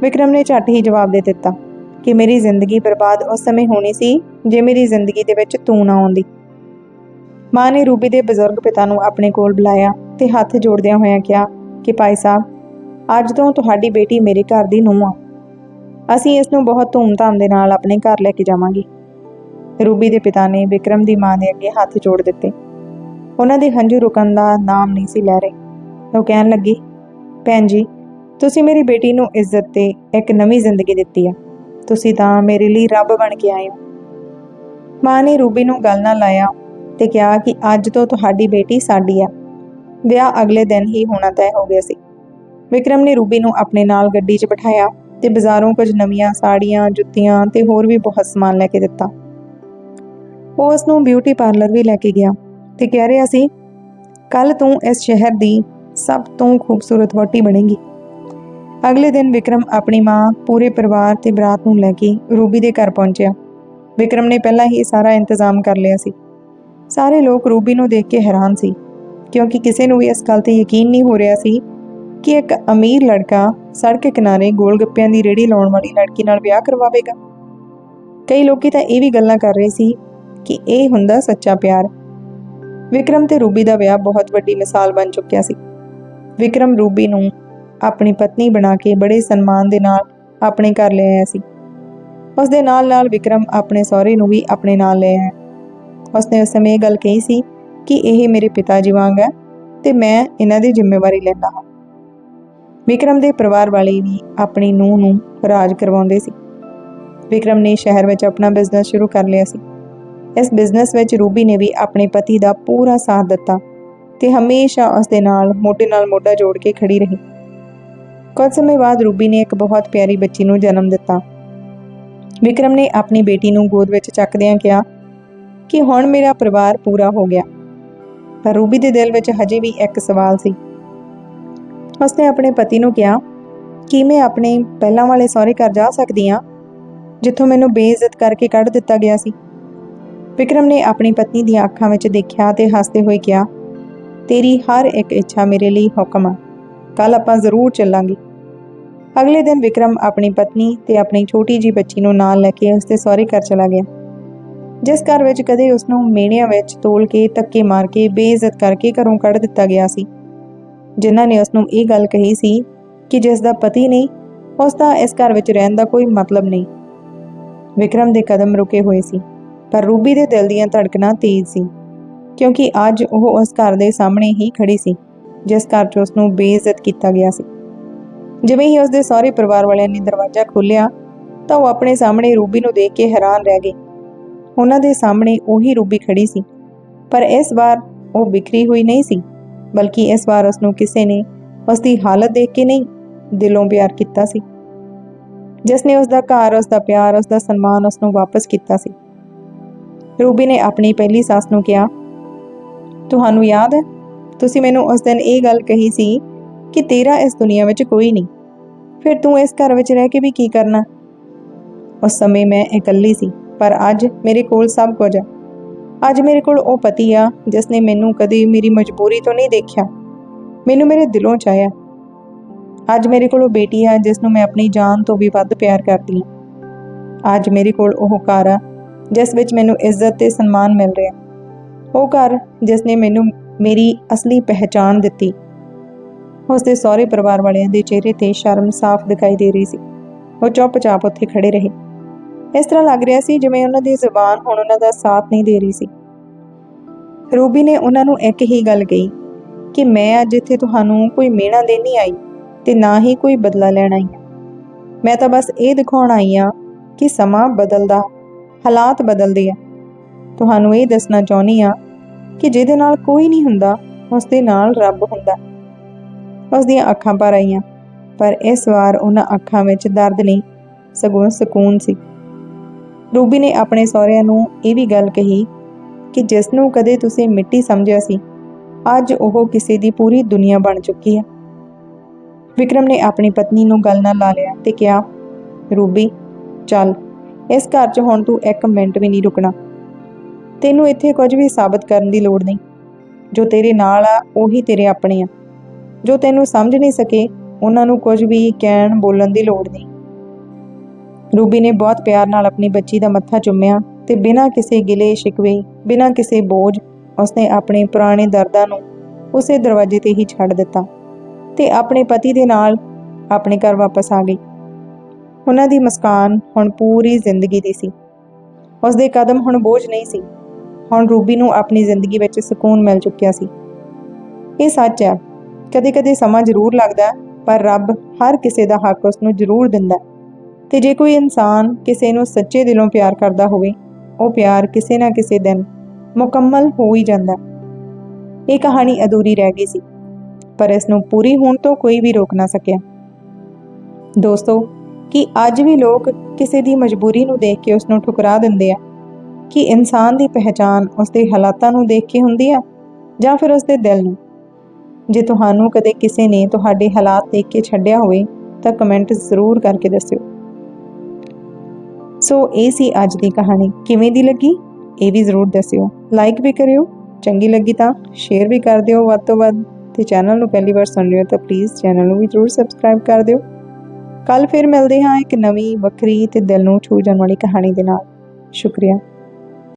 ਵਿਕਰਮ ਨੇ ਝੱਟ ਹੀ ਜਵਾਬ ਦੇ ਦਿੱਤਾ ਕਿ ਮੇਰੀ ਜ਼ਿੰਦਗੀ ਬਰਬਾਦ ਉਸ ਸਮੇਂ ਹੋਣੀ ਸੀ ਜੇ ਮੇਰੀ ਜ਼ਿੰਦਗੀ ਦੇ ਵਿੱਚ ਤੂੰ ਨਾ ਆਉਂਦੀ। ਮਾਂ ਨੇ ਰੂਬੀ ਦੇ ਬਜ਼ੁਰਗ ਪਿਤਾ ਨੂੰ ਆਪਣੇ ਕੋਲ ਬੁਲਾਇਆ ਤੇ ਹੱਥ ਜੋੜਦਿਆਂ ਹੋਇਆਂ ਕਿਹਾ ਕਿ ਭਾਈ ਸਾਹਿਬ, ਅੱਜ ਤੋਂ ਤੁਹਾਡੀ ਬੇਟੀ ਮੇਰੇ ਘਰ ਦੀ ਨੂੰਹ ਆ। ਅਸੀਂ ਇਸ ਨੂੰ ਬਹੁਤ ਧੂਮਧਾਮ ਦੇ ਨਾਲ ਆਪਣੇ ਘਰ ਲੈ ਕੇ ਜਾਵਾਂਗੇ। ਰੂਬੀ ਦੇ ਪਿਤਾ ਨੇ ਵਿਕਰਮ ਦੀ ਮਾਂ ਦੇ ਅੱਗੇ ਹੱਥ ਜੋੜ ਦਿੱਤੇ। ਉਹਨਾਂ ਦੇ ਹੰਝੂ ਰੁਕਣ ਦਾ ਨਾਮ ਨਹੀਂ ਸੀ ਲੈ ਰਹੇ। ਉਹ ਕਹਿਣ ਲੱਗੀ, ਭੈਣ ਜੀ, ਤੁਸੀਂ ਮੇਰੀ ਬੇਟੀ ਨੂੰ ਇੱਜ਼ਤ ਤੇ ਇੱਕ ਨਵੀਂ ਜ਼ਿੰਦਗੀ ਦਿੱਤੀ ਆ। ਤੁਸੀਂ ਤਾਂ ਮੇਰੇ ਲਈ ਰੱਬ ਬਣ ਕੇ ਆਏ ਹੋ। ਮਾਂ ਨੇ ਰੂਬੀ ਨੂੰ ਗੱਲ ਨਾਲ ਲਾਇਆ ਤੇ ਕਿਹਾ ਕਿ ਅੱਜ ਤੋਂ ਤੁਹਾਡੀ ਬੇਟੀ ਸਾਡੀ ਆ। ਵਿਆਹ ਅਗਲੇ ਦਿਨ ਹੀ ਹੋਣਾ ਤੈਅ ਹੋ ਗਿਆ ਸੀ। ਵਿਕਰਮ ਨੇ ਰੂਬੀ ਨੂੰ ਆਪਣੇ ਨਾਲ ਗੱਡੀ 'ਚ ਬਿਠਾਇਆ ਤੇ ਬਾਜ਼ਾਰੋਂ ਕੁਝ ਨਵੀਆਂ ਸਾੜੀਆਂ, ਜੁੱਤੀਆਂ ਤੇ ਹੋਰ ਵੀ ਬਹੁਤ ਸਮਾਨ ਲੈ ਕੇ ਦਿੱਤਾ। ਉਹ ਉਸ ਨੂੰ ਬਿਊਟੀ ਪਾਰਲਰ ਵੀ ਲੈ ਕੇ ਗਿਆ ਤੇ ਕਹਿ ਰਿਹਾ ਸੀ ਕੱਲ ਤੂੰ ਇਸ ਸ਼ਹਿਰ ਦੀ ਸਭ ਤੋਂ ਖੂਬਸੂਰਤ ਵਹੁਟੀ ਬਣੇਗੀ। ਅਗਲੇ ਦਿਨ ਵਿਕਰਮ ਆਪਣੀ ਮਾਂ, ਪੂਰੇ ਪਰਿਵਾਰ ਤੇ ਬਰਾਤ ਨੂੰ ਲੈ ਕੇ ਰੂਬੀ ਦੇ ਘਰ ਪਹੁੰਚਿਆ। ਵਿਕਰਮ ਨੇ ਪਹਿਲਾਂ ਹੀ ਸਾਰਾ ਇੰਤਜ਼ਾਮ ਕਰ ਲਿਆ ਸੀ। ਸਾਰੇ ਲੋਕ ਰੂਬੀ ਨੂੰ ਦੇਖ ਕੇ ਹੈਰਾਨ ਸੀ, ਕਿਉਂਕਿ ਕਿਸੇ ਨੂੰ ਵੀ ਇਸ ਗੱਲ ਤੇ ਯਕੀਨ ਨਹੀਂ ਹੋ ਰਿਹਾ ਸੀ ਕਿ ਇੱਕ ਅਮੀਰ ਲੜਕਾ ਸੜਕ ਕਿਨਾਰੇ ਗੋਲਗੱਪਿਆਂ ਦੀ ਰੇੜੀ ਲਾਉਣ ਵਾਲੀ ਲੜਕੀ ਨਾਲ ਵਿਆਹ ਕਰਵਾਵੇਗਾ। ਕਈ ਲੋਕੀ ਤਾਂ ਇਹ ਵੀ ਗੱਲਾਂ ਕਰ ਰਹੇ ਸੀ ਕਿ ਇਹ ਹੁੰਦਾ ਸੱਚਾ ਪਿਆਰ। ਵਿਕਰਮ ਤੇ ਰੂਬੀ ਦਾ ਵਿਆਹ ਬਹੁਤ ਵੱਡੀ ਮਿਸਾਲ ਬਣ ਚੁੱਕਿਆ ਸੀ। ਵਿਕਰਮ ਰੂਬੀ ਨੂੰ ਆਪਣੀ ਪਤਨੀ ਬਣਾ ਕੇ ਬੜੇ ਸਨਮਾਨ ਦੇ ਨਾਲ ਆਪਣੇ ਘਰ ਲੈ ਆਇਆ ਸੀ। ਉਸ ਦੇ ਨਾਲ ਨਾਲ ਵਿਕਰਮ ਆਪਣੇ ਸਹੁਰੇ ਨੂੰ ਵੀ ਆਪਣੇ ਨਾਲ ਲੈ ਆਇਆ। ਉਸਨੇ ਉਸ ਸਮੇਂ ਇਹ ਗੱਲ ਕਹੀ ਸੀ ਕਿ ਇਹ ਮੇਰੇ ਪਿਤਾ ਜੀ ਵਾਂਗ ਹੈ ਤੇ ਮੈਂ ਇਹਨਾਂ ਦੀ ਜ਼ਿੰਮੇਵਾਰੀ ਲੈਂਦਾ ਹਾਂ। ਵਿਕਰਮ ਦੇ ਪਰਿਵਾਰ ਵਾਲੇ ਵੀ ਆਪਣੀ ਨੂੰਹ ਨੂੰ ਰਾਜ ਕਰਵਾਉਂਦੇ ਸੀ। ਵਿਕਰਮ ਨੇ ਸ਼ਹਿਰ ਵਿੱਚ ਆਪਣਾ ਬਿਜ਼ਨਸ ਸ਼ੁਰੂ ਕਰ ਲਿਆ ਸੀ। ਇਸ ਬਿਜ਼ਨਸ ਵਿੱਚ ਰੂਬੀ ਨੇ ਵੀ ਆਪਣੇ ਪਤੀ ਦਾ ਪੂਰਾ ਸਾਥ ਦਿੱਤਾ ਤੇ ਹਮੇਸ਼ਾ ਉਸ ਦੇ ਨਾਲ ਮੋਢੇ ਨਾਲ ਮੋਢਾ ਜੋੜ ਕੇ ਖੜੀ ਰਹੀ। ਕੁਝ ਸਮੇਂ ਬਾਅਦ ਰੂਬੀ ਨੇ ਇੱਕ ਬਹੁਤ ਪਿਆਰੀ ਬੱਚੀ ਨੂੰ ਜਨਮ ਦਿੱਤਾ। ਵਿਕਰਮ ਨੇ ਆਪਣੀ ਬੇਟੀ ਨੂੰ ਗੋਦ ਵਿੱਚ ਚੱਕਦਿਆਂ ਕਿਹਾ ਕਿ ਹੁਣ ਮੇਰਾ ਪਰਿਵਾਰ ਪੂਰਾ ਹੋ ਗਿਆ। ਪਰ ਰੂਬੀ ਦੇ ਦਿਲ ਵਿੱਚ ਹਜੇ ਵੀ ਇੱਕ ਸਵਾਲ ਸੀ। ਉਸਨੇ ਆਪਣੇ ਪਤੀ ਨੂੰ ਕਿਹਾ, ਕਿ ਮੈਂ ਆਪਣੇ ਪਹਿਲਾਂ ਵਾਲੇ ਸਹੁਰੇ ਘਰ ਜਾ ਸਕਦੀ ਹਾਂ, ਜਿੱਥੋਂ ਮੈਨੂੰ ਬੇਇੱਜ਼ਤ ਕਰਕੇ ਕੱਢ ਦਿੱਤਾ ਗਿਆ ਸੀ? ਵਿਕਰਮ ਨੇ ਆਪਣੀ ਪਤਨੀ ਦੀਆਂ ਅੱਖਾਂ ਵਿੱਚ ਦੇਖਿਆ ਤੇ ਹੱਸਦੇ ਹੋਏ ਕਿਹਾ, ਤੇਰੀ ਹਰ ਇੱਕ ਇੱਛਾ ਮੇਰੇ ਲਈ ਹੁਕਮ ਆ। ਕੱਲ ਆਪਾਂ ਜ਼ਰੂਰ ਚੱਲਾਂਗੇ। ਅਗਲੇ ਦਿਨ ਵਿਕਰਮ ਆਪਣੀ ਪਤਨੀ ਤੇ ਆਪਣੀ ਛੋਟੀ ਜੀ ਬੱਚੀ ਨੂੰ ਨਾਲ ਲੈ ਕੇ ਉਸਦੇ ਸਹੁਰੇ ਘਰ ਚਲਾ ਗਿਆ। ਜਿਸ ਘਰ ਵਿੱਚ ਕਦੇ ਉਸ ਨੂੰ ਮੇਣਿਆਂ ਵਿੱਚ ਤੋਲ ਕੇ, ਧੱਕੇ ਮਾਰ ਕੇ, ਬੇਇੱਜ਼ਤ ਕਰਕੇ ਘਰੋਂ ਕੱਢ ਦਿੱਤਾ ਗਿਆ ਸੀ। ਜਿਨ੍ਹਾਂ ਨੇ ਉਸ ਨੂੰ ਇਹ ਗੱਲ ਕਹੀ ਸੀ ਕਿ ਜਿਸ ਦਾ ਪਤੀ ਨਹੀਂ, ਉਸ ਦਾ ਇਸ ਘਰ ਵਿੱਚ ਰਹਿਣ ਦਾ ਕੋਈ ਮਤਲਬ ਨਹੀਂ। ਵਿਕਰਮ ਦੇ ਕਦਮ ਰੁਕੇ ਹੋਏ ਸੀ, ਪਰ ਰੂਬੀ ਦੇ ਦਿਲ ਦੀਆਂ ਧੜਕਣਾਂ ਤੇਜ਼ ਸੀ, ਕਿਉਂਕਿ ਅੱਜ ਉਹ ਉਸ ਘਰ ਦੇ ਸਾਹਮਣੇ ਹੀ ਖੜੀ ਸੀ, ਜਿਸ ਘਰ 'ਚ ਉਸ ਨੂੰ ਬੇਇੱਜ਼ਤ ਕੀਤਾ ਗਿਆ ਸੀ। ਜਿਵੇਂ ਹੀ ਉਸਦੇ ਸਾਰੇ ਪਰਿਵਾਰ ਵਾਲਿਆਂ ਨੇ ਦਰਵਾਜ਼ਾ ਖੋਲ੍ਹਿਆ, ਤਾਂ ਉਹ ਆਪਣੇ ਸਾਹਮਣੇ ਰੂਬੀ ਨੂੰ ਦੇਖ ਕੇ ਹੈਰਾਨ ਰਹਿ ਗਏ। ਉਹਨਾਂ ਦੇ ਸਾਹਮਣੇ ਉਹੀ ਰੂਬੀ ਖੜੀ ਸੀ, ਪਰ ਇਸ ਵਾਰ ਉਹ ਬਿਖਰੀ ਹੋਈ ਨਹੀਂ ਸੀ, ਬਲਕਿ ਇਸ ਵਾਰ ਉਸ ਨੂੰ ਕਿਸੇ ਨੇ ਉਸ ਦੀ ਹਾਲਤ ਦੇਖ ਕੇ ਨਹੀਂ ਦਿਲੋਂ ਪਿਆਰ ਕੀਤਾ ਸੀ। ਜਿਸ ਨੇ ਉਸ ਦਾ ਘਰ ਉਸ ਦਾ ਪਿਆਰ ਉਸ ਦਾ ਸਨਮਾਨ ਉਸ ਨੂੰ ਵਾਪਸ ਕੀਤਾ ਸੀ। ਰੂਬੀ ਨੇ ਆਪਣੀ ਪਹਿਲੀ ਸੱਸ ਨੂੰ ਕਿਹਾ, ਤੁਹਾਨੂੰ ਯਾਦ ਹੈ? ਤੁਸੀਂ ਮੈਨੂੰ ਉਸ ਦਿਨ ਇਹ ਗੱਲ ਕਹੀ ਸੀ ਕਿ ਤੇਰਾ ਇਸ ਦੁਨੀਆ ਵਿੱਚ ਕੋਈ ਨਹੀਂ। ਫਿਰ ਤੂੰ ਇਸ ਘਰ ਵਿੱਚ ਰਹਿ ਕੇ ਵੀ ਕੀ ਕਰਨਾ? ਉਸ ਸਮੇਂ ਮੈਂ ਇਕੱਲੀ ਸੀ, ਪਰ ਅੱਜ ਮੇਰੇ ਕੋਲ ਸਭ ਕੁਝ ਹੈ ਅੱਜ ਮੇਰੇ ਕੋਲ ਉਹ ਪਤੀ ਆ, ਜਿਸ ਨੇ ਮੈਨੂੰ ਕਦੇ ਮੇਰੀ ਮਜਬੂਰੀ ਤੋਂ ਨਹੀਂ ਦੇਖਿਆ। ਮੈਨੂੰ ਮੇਰੇ ਦਿਲੋਂ ਚਾਹਿਆ। ਅੱਜ ਮੇਰੇ ਕੋਲ ਉਹ ਬੇਟੀ ਆ, ਜਿਸ ਨੂੰ ਮੈਂ ਆਪਣੀ ਜਾਨ ਤੋਂ ਵੀ ਵੱਧ ਪਿਆਰ ਕਰਦੀ ਹਾਂ। ਅੱਜ ਮੇਰੇ ਕੋਲ ਉਹ ਘਰ ਆ, ਜਿਸ ਵਿੱਚ ਮੈਨੂੰ ਇੱਜ਼ਤ ਤੇ ਸਨਮਾਨ ਮਿਲ ਰਿਹਾ। ਉਹ ਘਰ ਜਿਸ ਨੇ ਮੈਨੂੰ ਮੇਰੀ ਅਸਲੀ ਪਹਿਚਾਣ ਦਿੱਤੀ। ਉਸ ਦੇ ਸਹੁਰੇ ਪਰਿਵਾਰ ਵਾਲਿਆਂ ਦੇ ਚਿਹਰੇ ਤੇ ਸ਼ਰਮ ਸਾਫ਼ ਦਿਖਾਈ ਦੇ ਰਹੀ ਸੀ। ਉਹ ਚੁੱਪਚਾਪ ਉੱਥੇ ਖੜੇ ਰਹੇ। ਇਸ ਤਰ੍ਹਾਂ ਲੱਗ ਰਿਹਾ ਸੀ ਜਿਵੇਂ ਉਹਨਾਂ ਦੀ ਜ਼ੁਬਾਨ ਹੁਣ ਉਹਨਾਂ ਦਾ ਸਾਥ ਨਹੀਂ ਦੇ ਰਹੀ ਸੀ। ਰੂਬੀ ਨੇ ਉਹਨਾਂ ਨੂੰ ਇੱਕ ਹੀ ਗੱਲ ਕਹੀ ਕਿ ਮੈਂ ਅੱਜ ਇੱਥੇ ਤੁਹਾਨੂੰ ਕੋਈ ਮਿਹਣਾ ਦੇਣ ਨਹੀਂ ਆਈ ਤੇ ਨਾ ਹੀ ਕੋਈ ਬਦਲਾ ਲੈਣ ਆਈ ਹਾਂ। ਮੈਂ ਤਾਂ ਬਸ ਇਹ ਦਿਖਾਉਣ ਆਈ ਹਾਂ ਕਿ ਸਮਾਂ ਬਦਲਦਾ, ਹਾਲਾਤ ਬਦਲਦੇ ਆ। ਤੁਹਾਨੂੰ ਇਹ ਦੱਸਣਾ ਚਾਹੁੰਦੀ ਆ ਕਿ ਜਿਹਦੇ ਨਾਲ ਕੋਈ ਨਹੀਂ ਹੁੰਦਾ ਉਸ ਦੇ ਨਾਲ ਰੱਬ ਹੁੰਦਾ। ਉਸ ਦੀਆਂ ਅੱਖਾਂ ਭਰ ਆਈਆਂ। ਪਰ ਇਸ ਵਾਰ ਉਹਨਾਂ ਅੱਖਾਂ ਵਿੱਚ ਦਰਦ ਨਹੀਂ, ਸਗੋਂ ਸਕੂਨ ਸੀ। ਰੂਬੀ ਨੇ ਆਪਣੇ ਸਹੁਰਿਆਂ ਨੂੰ ਇਹ ਵੀ ਗੱਲ ਕਹੀ ਕਿ ਜਿਸ ਨੂੰ ਕਦੇ ਤੁਸੀਂ ਮਿੱਟੀ ਸਮਝਿਆ ਸੀ, ਅੱਜ ਉਹ ਕਿਸੇ ਦੀ ਪੂਰੀ ਦੁਨੀਆ ਬਣ ਚੁੱਕੀ ਹੈ। ਵਿਕਰਮ ਨੇ ਆਪਣੀ ਪਤਨੀ ਨੂੰ ਗੱਲ ਨਾਲ ਲਾ ਲਿਆ ਤੇ ਕਿਹਾ, ਰੂਬੀ, ਚੱਲ, ਇਸ ਘਰ 'ਚ ਹੁਣ ਤੂੰ ਇੱਕ ਮਿੰਟ ਵੀ ਨਹੀਂ ਰੁਕਣਾ। ਤੈਨੂੰ ਇੱਥੇ ਕੁਝ ਵੀ ਸਾਬਤ ਕਰਨ ਦੀ ਲੋੜ ਨਹੀਂ। ਜੋ ਤੇਰੇ ਨਾਲ ਆ, ਉਹੀ ਤੇਰੇ ਆਪਣੇ ਆ। ਜੋ ਤੈਨੂੰ ਸਮਝ ਨਹੀਂ ਸਕੇ, ਉਹਨਾਂ ਨੂੰ ਕੁਝ ਵੀ ਕਹਿਣ ਬੋਲਣ ਦੀ ਲੋੜ ਨਹੀਂ। ਰੂਬੀ ਨੇ ਬਹੁਤ ਪਿਆਰ ਨਾਲ ਆਪਣੀ ਬੱਚੀ ਦਾ ਮੱਥਾ ਚੁੰਮਿਆ ਤੇ ਬਿਨਾਂ ਕਿਸੇ ਗਿਲੇ ਸ਼ਿਕਵੇ, ਬਿਨਾਂ ਕਿਸੇ ਬੋਝ, ਉਸਨੇ ਆਪਣੇ ਪੁਰਾਣੇ ਦਰਦਾਂ ਨੂੰ ਉਸੇ ਦਰਵਾਜ਼ੇ ਤੇ ਹੀ ਛੱਡ ਦਿੱਤਾ ਤੇ ਆਪਣੇ ਪਤੀ ਦੇ ਨਾਲ ਆਪਣੇ ਘਰ ਵਾਪਸ ਆ ਗਈ। ਉਹਨਾਂ ਦੀ ਮੁਸਕਾਨ ਹੁਣ ਪੂਰੀ ਜ਼ਿੰਦਗੀ ਦੀ ਸੀ। ਉਸ ਦੇ ਕਦਮ ਹੁਣ ਬੋਝ ਨਹੀਂ ਸੀ। ਹੁਣ ਰੂਬੀ ਨੂੰ ਆਪਣੀ ਜ਼ਿੰਦਗੀ ਵਿੱਚ ਸਕੂਨ ਮਿਲ ਚੁੱਕਿਆ ਸੀ। ਇਹ ਸੱਚ ਹੈ ਕਦੇ-ਕਦੇ ਸਮਾਂ ਜ਼ਰੂਰ ਲੱਗਦਾ ਪਰ ਰੱਬ ਹਰ ਕਿਸੇ ਦਾ ਹੱਕ ਉਸ ਨੂੰ ਜ਼ਰੂਰ ਦਿੰਦਾ ਤੇ ਜੇ ਕੋਈ ਇਨਸਾਨ ਕਿਸੇ ਨੂੰ ਸੱਚੇ ਦਿਲੋਂ ਪਿਆਰ ਕਰਦਾ ਹੋਵੇ, ਉਹ ਪਿਆਰ ਕਿਸੇ ਨਾ ਕਿਸੇ ਦਿਨ ਮੁਕੰਮਲ ਹੋ ਹੀ ਜਾਂਦਾ ਇਹ ਕਹਾਣੀ ਅਧੂਰੀ ਰਹਿ ਗਈ ਸੀ, ਪਰ ਇਸ ਨੂੰ ਪੂਰੀ ਹੋਣ ਤੋਂ ਕੋਈ ਵੀ ਰੋਕ ਨਾ ਸਕਿਆ। ਦੋਸਤੋ, ਕਿ ਅੱਜ ਵੀ ਲੋਕ ਕਿਸੇ ਦੀ ਮਜਬੂਰੀ ਨੂੰ ਦੇਖ ਕੇ ਉਸ ਨੂੰ ਠੁਕਰਾ ਦਿੰਦੇ ਆ? ਕਿ ਇਨਸਾਨ ਦੀ ਪਹਿਚਾਨ ਉਸ ਦੇ ਹਾਲਾਤਾਂ ਨੂੰ ਦੇਖ ਕੇ ਹੁੰਦੀ ਆ, ਜਾਂ ਫਿਰ ਉਸ ਦੇ ਦਿਲ ਨੂੰ? ਜੇ ਤੁਹਾਨੂੰ ਕਦੇ ਕਿਸੇ ਨੇ ਤੁਹਾਡੇ ਹਾਲਾਤ ਦੇਖ ਕੇ ਛੱਡਿਆ ਹੋਵੇ, ਤਾਂ ਕਮੈਂਟ ਜ਼ਰੂਰ ਕਰਕੇ ਦੱਸਿਓ। ਸੋ ਇਹ ਸੀ ਅੱਜ ਦੀ ਕਹਾਣੀ। ਕਿਵੇਂ ਦੀ ਲੱਗੀ? ਇਹ ਵੀ ਜ਼ਰੂਰ ਦੱਸਿਓ। ਲਾਈਕ ਵੀ ਕਰਿਓ। ਚੰਗੀ ਲੱਗੀ ਤਾਂ ਸ਼ੇਅਰ ਵੀ ਕਰ ਦਿਓ ਵੱਧ ਤੋਂ ਵੱਧ। ਤੇ ਚੈਨਲ ਨੂੰ ਪਹਿਲੀ ਵਾਰ ਸੁਣ ਰਹੇ ਹੋ ਤਾਂ ਪਲੀਜ਼ ਚੈਨਲ ਨੂੰ ਵੀ ਜ਼ਰੂਰ ਸਬਸਕ੍ਰਾਈਬ ਕਰ ਦਿਓ। ਕੱਲ ਫਿਰ ਮਿਲਦੇ ਹਾਂ ਇੱਕ ਨਵੀਂ ਵੱਖਰੀ ਤੇ ਦਿਲ ਨੂੰ ਛੂ ਜਾਣ ਵਾਲੀ ਕਹਾਣੀ ਦੇ ਨਾਲ। ਸ਼ੁਕਰੀਆ।